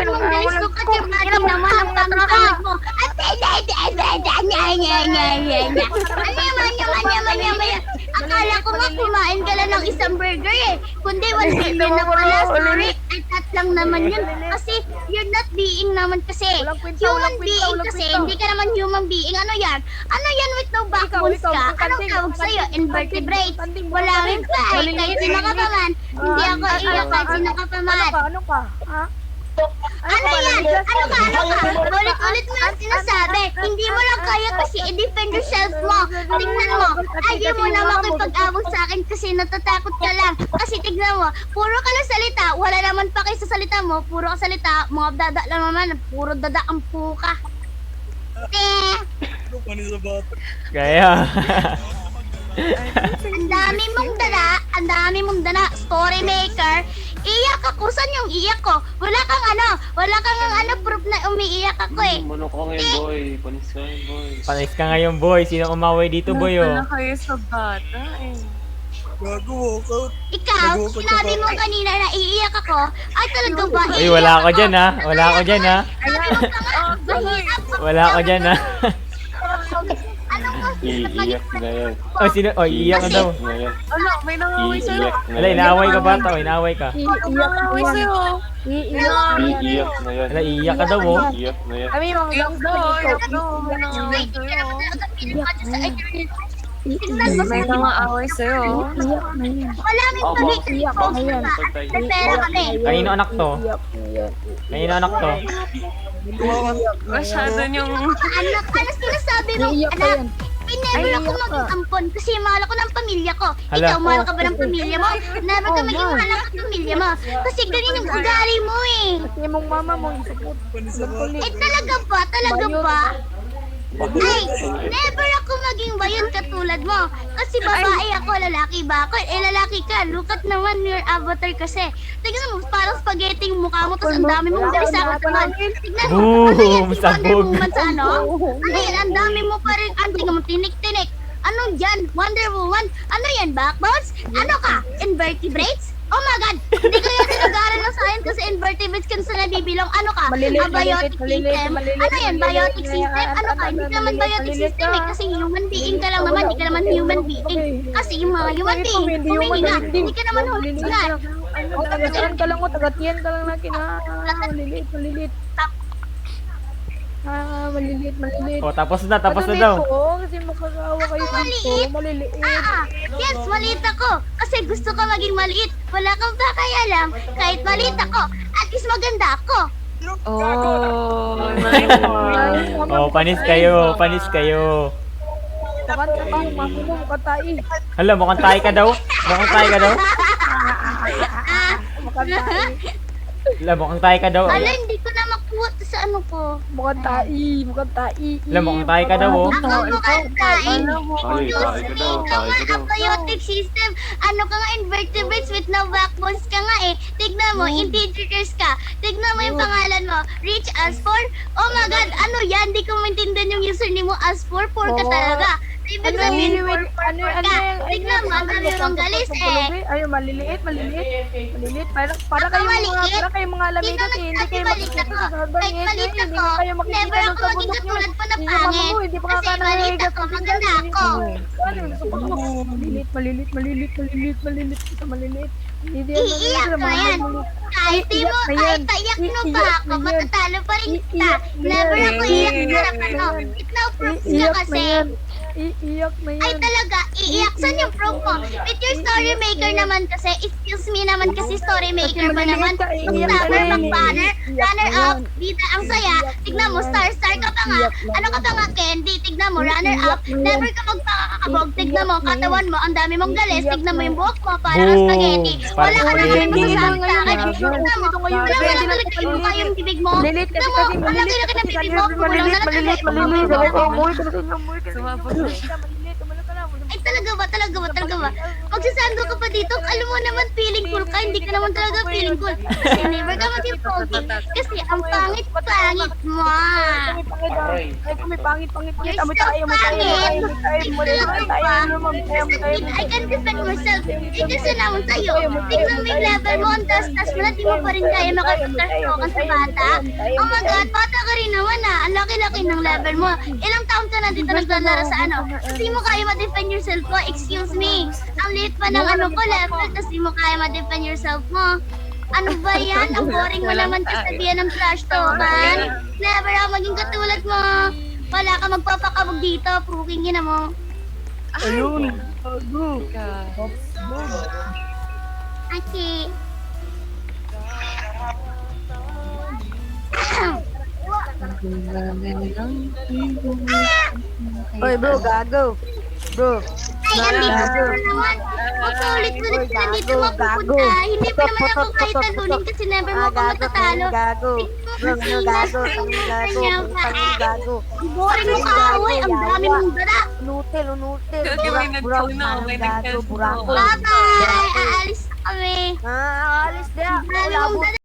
pa nung Ang wala. ko pati naman ang pangkakad mo. At Ano yaman, yaman, yaman, yaman. Akala ko nga kumain ka lang ng isang burger eh. Kundi 1 billion na pala, sorry. At at lang naman yun. Kasi you're not being naman kasi. Human being kasi, kwenta. hindi ka naman human being. Ano yan? Ano yan with no backbones ka? Anong tawag sa'yo? Invertebrates. Wala rin pa eh. Kahit sino ka pa man. Hindi Ah, ako ano, iyak ano, kahit sino ano, Ano ka? Ano ka? Ha? Ano ba, yan? Ano ka? Ano ka? Ano Ulit-ulit mo yung sinasabi. Hindi mo lang kaya kasi i-defend yourself mo. Tingnan mo. Ayaw mo na makipag-awag sa akin kasi natatakot ka lang. Kasi tignan mo, puro ka lang salita. Wala naman pa kayo sa salita mo. Puro ka salita. Mga dada lang naman. Puro dada ang puka. Eh, Kaya. ang dami mong dala, ang dami mong dala, story maker. Iyak ako, saan yung iyak ko? Wala kang ano, wala kang ano, proof na umiiyak ako eh. Manok ka ngayon, boy. Panis ka ngayon, boy. Panis ka ngayon, boy. Sino umaway dito, boy, oh? Wala kayo sa bata eh. Ikaw, sinabi mo kanina na iiyak ako. Ay, talaga ba? Ay, wala ako dyan, ha? Wala ako dyan, ha? Sabi mo pa nga, mahirap ako. Wala ako dyan, ha? Ano? Iiyak na yan. Oh, sino? Oh, iiyak na daw. na yan. Ano, may nangaway sa'yo. Iiyak na Wala, yan. inaaway ka ba, to? Inaaway ka. May nangaway sa'yo. Iiyak na yan. Wala, iiyak ka daw, oh. Iiyak na yan. Kami mga Iyak daw, iyak daw. May nangaway sa'yo. Tingnan mo, May nangaway sa'yo. wala may Ako. sabi sa Iyak phone na yan. May pera kami. Kanino anak to? Kanino anak to? Masyado yung... Anak, ano sinasabi mo? Iiyak yan. Anak, Never ako maging ampon kasi mahal ako ng pamilya ko. Hala. Ikaw, mahal ka ba ng pamilya mo? Never ka Oh, maging mahal. mahal ng pamilya mo. Kasi ganyan yung ugali mo eh. Kasi mong mama mo, isupot. Eh talaga ba? Talaga ba? Ay, never ako maging bayan katulad mo. Kasi babae ako, lalaki ba ako? Eh, lalaki ka. Look at naman your avatar kasi. Tignan mo, parang spaghetti yung mukha mo, tapos ang dami mong galis sa katawan. Tignan mo, ano yan, si Wonder Sabog. Woman sa ano? Ano yan, ang dami mo pa rin, ang tingnan mo, tinik-tinik. Ano yan? Wonder Woman? Ano yan, backbones? Ano ka? Invertebrates? Oh my God! Hindi ko yan nag-aaral ng science kasi invertebrates ka sa nabibilang. Ano ka? Maliliit, A biotic maliliit, system? maliliit, Ano yan? maliliit, Biotic maliliit, system? Ano ka? Hindi ka naman maliliit, biotic maliliit system eh. ka. Kasi human being ka lang naman. Hindi ka naman human being. Kasi yung mga human being, humingi. Hindi ka naman humingi ka. Ano, tagatiyan ka lang o, tagatiyan ka lang na kina. Maliliit, maliliit. Ah, maliliit, maliliit. Oh, tapos na, tapos na Matulit daw. po, kasi makakawa kayo dito. maliit. Maliliit. Ah, yes, maliit ako. Kasi gusto ko maging maliit. Wala kang pakialam. Kahit maliit ako, at least maganda ako. Oh, Oh, panis kayo, panis kayo. Mami mo, mukatay. Hala, mukhang tayo ka daw. Mukhang tayo ka daw. Mukatay. Hala, mukhang tayo ka daw. Ala, hindi ko na makuha to sa ano ko. Mukatay, mukatay. Hala, mukhang tayo ka daw, oh. Ako mukhang tain. Ay, tayo ka daw, tayo nga ka daw. abiotic system. Ano ka nga, invertebrates with no backbones ka nga eh. Tignan mo, integrators ka. Tignan mo yung pangalan mo. Rich as for? Oh my God, ano yan? Di ko maintindihan yung username mo as for. For ka Oh. talaga. Ibig Ano sabihin, for, ano, ano, ka. ano, Tignan mo, ang dami mong galis eh. Ay, maliliit, maliliit. Maliliit, para, para Ako kayo mga, para kayo mga Hindi lamigat ka eh. Hindi kayo makikita ako. sa eh. maliit Hindi ako, kayo makikita ng ako kabundok nyo. Hindi pangit. mo, hindi pa Kasi ka ako, ako. Ano, gusto ko ako. Maliliit, maliliit, maliliit, maliliit, maliliit. Maliliit. Iiyak mga yan. Kahit di mo, kahit mo Iiyak pa ako, matatalo pa rin kita. Never ako iiyak sa na ano. yan. Ikaw proofs ka Iiyak na yan. Na Ay talaga, iiyak. Saan yung proof mo? With your story maker naman kasi, excuse me naman kasi story maker pa naman. Back-banner, Iiyak runner na up, bida ang saya. Tignan mo, na star, star ka pa nga. Na Ano ka pa nga, Candy? Tignan mo, runner up. na. Never ka magpakakabog. Tignan mo, na katawan mo, ang dami mong galis. Tignan mo na yung buhok mo, parang spaghetti. Wala ka Parang naman masasabi sa akin. Tignan mo, wala wala na talaga yung mukha yung bibig mo. Tignan mo, laki-laki ng kasi bibig mo. Maliliit, na maliliit, talaga. maliliit. Maliliit. Umuwi ka Ay talaga ba, talaga ba, talaga ba? magsasando ka pa dito, alam mo naman ka, hindi ka naman talaga feeling cool. Kasi never ka maging pogi. Kasi ang pangit-pangit mo. Pangit, pangit, ah. Ay, kami pangit, pangit, pangit. You're Amoy tayo, amoy tayo, pangit. amoy tayo, amoy tayo, amoy tayo, amoy tayo, amoy tayo, amoy I tayo. can defend myself. Eh, kasi naman sa'yo. Tignan mo yung level mo, ang taas-taas mo na, di mo pa rin kaya makapagtastokan sa bata. Oh my God, bata ka rin naman ah. Ang laki-laki ng level mo. Ilang taon ka na dito naglalaro sa ano? Di mo kaya ma-defend yourself mo. Excuse me. Ang liit pa ng ano ko level, di mo kaya ma-defend yourself mo. Ano ba yan? Ang boring mo naman kasabihan ng trash talkan. Never ako maging katulad mo. Wala ka magpapakabog dito. Pruking yun mo. Ayun. Gago. Okay. Oy, bro, gago. Bro. Ay, andito na naman. Paulit-ulit ka na dito mapupunta. Hindi pa naman ako kahit talunin kasi never mo ako matatalo. Gago. Bro, gago? Gago? Gago? Ang boring mo kaaway. Ang dami mong dala. Kasi may Burak, burak. may gago? Burak. Bye-bye. Aalis na kami. Ah, alis dia. Ang dami Wala dala.